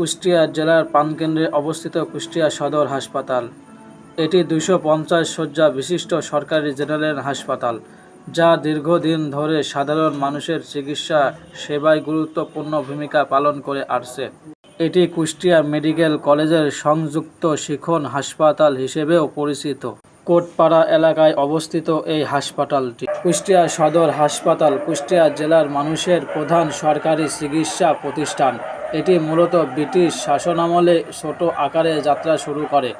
কুষ্টিয়া জেলার প্রাণকেন্দ্রে অবস্থিত কুষ্টিয়া সদর হাসপাতাল। এটি দুশো পঞ্চাশ শয্যা বিশিষ্ট সরকারি জেনারেল হাসপাতাল, যা দীর্ঘদিন ধরে সাধারণ মানুষের চিকিৎসা সেবায় গুরুত্বপূর্ণ ভূমিকা পালন করে আসছে। এটি কুষ্টিয়া মেডিকেল কলেজের সংযুক্ত শিখন হাসপাতাল হিসেবেও পরিচিত। কোটপাড়া এলাকায় অবস্থিত এই হাসপাতালটি। কুষ্টিয়া সদর হাসপাতাল কুষ্টিয়া জেলার মানুষের প্রধান সরকারি চিকিৎসা প্রতিষ্ঠান। এটি মূলত ব্রিটিশ শাসনামলে ছোট আকারে যাত্রা শুরু করে।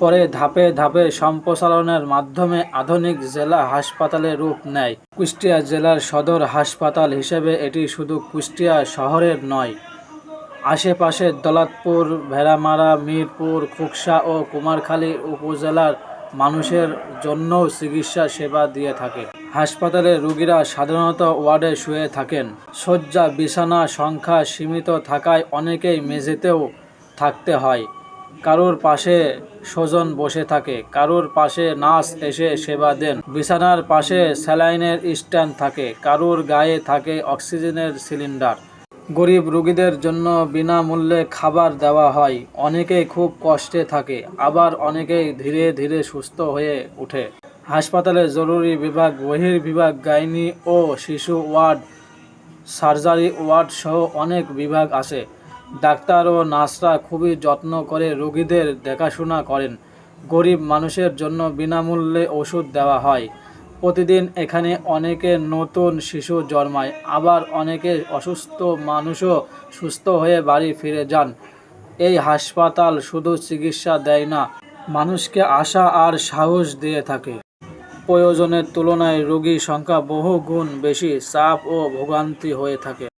পরে ধাপে ধাপে সম্প্রসারণের মাধ্যমে আধুনিক জেলা হাসপাতালে রূপ নেয়। কুষ্টিয়া জেলার সদর হাসপাতাল হিসেবে এটি শুধু কুষ্টিয়া শহরের নয় আশেপাশের দলাতপুর, ভেড়ামারা, মিরপুর, খুকসা ও কুমারখালী উপজেলার মানুষের জন্যও চিকিৎসা সেবা দিয়ে থাকে। হাসপাতালে রোগীরা সাধারণত ওয়ার্ডে শুয়ে থাকেন। শয্যা, বিছানা, সংখ্যা সীমিত থাকায় অনেকেই মেঝেতেও থাকতে হয়। কারোর পাশে স্বজন বসে থাকে, কারোর পাশে নার্স এসে সেবা দেন। বিছানার পাশে স্যালাইনের স্ট্যান্ড থাকে, কারোর গায়ে থাকে অক্সিজেনের সিলিন্ডার। গরিব রোগীদের জন্য বিনামূল্যে খাবার দেওয়া হয়। অনেকেই খুব কষ্টে থাকে, আবার অনেকেই ধীরে ধীরে সুস্থ হয়ে ওঠে। হাসপাতালে জরুরি বিভাগ বহির্বিভাগ গাইনি ও শিশু ওয়ার্ড, সার্জারি ওয়ার্ড সহ অনেক বিভাগ আছে। ডাক্তার ও নার্সরা খুবই যত্ন করে রোগীদের দেখাশোনা করেন। গরিব মানুষের জন্য বিনামূল্যে ওষুধ দেওয়া হয়। প্রতিদিন এখানে অনেকে নতুন শিশু জন্মায়, আবার অনেকে অসুস্থ মানুষও সুস্থ হয়ে বাড়ি ফিরে যান। এই হাসপাতাল শুধু চিকিৎসা দেয় না, মানুষকে আশা আর সাহস দিয়ে থাকে। প্রয়োজনের তুলনায় রোগীর সংখ্যা বহু গুণ বেশি চাপ ও ভোগান্তি হয়ে থাকে।